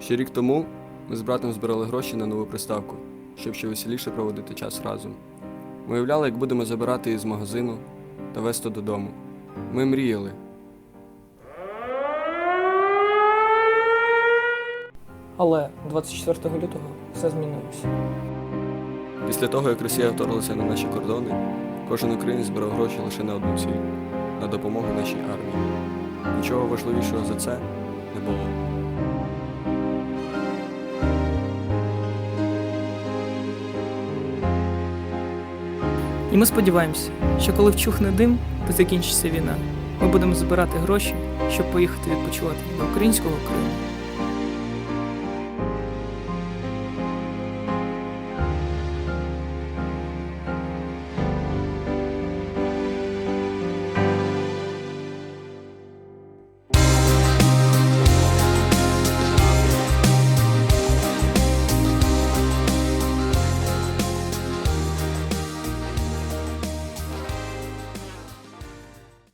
Ще рік тому ми з братом збирали гроші на нову приставку, щоб ще веселіше проводити час разом. Ми уявляли, як будемо забирати її з магазину та вести додому. Ми мріяли. Але 24 лютого все змінилося. Після того, як Росія вторглася на наші кордони, кожен українець збирав гроші лише на одну ціль на допомогу нашій армії. Нічого важливішого за це не було. І ми сподіваємося, що коли вчухне дим то закінчиться війна, ми будемо збирати гроші, щоб поїхати відпочивати до українського Криму.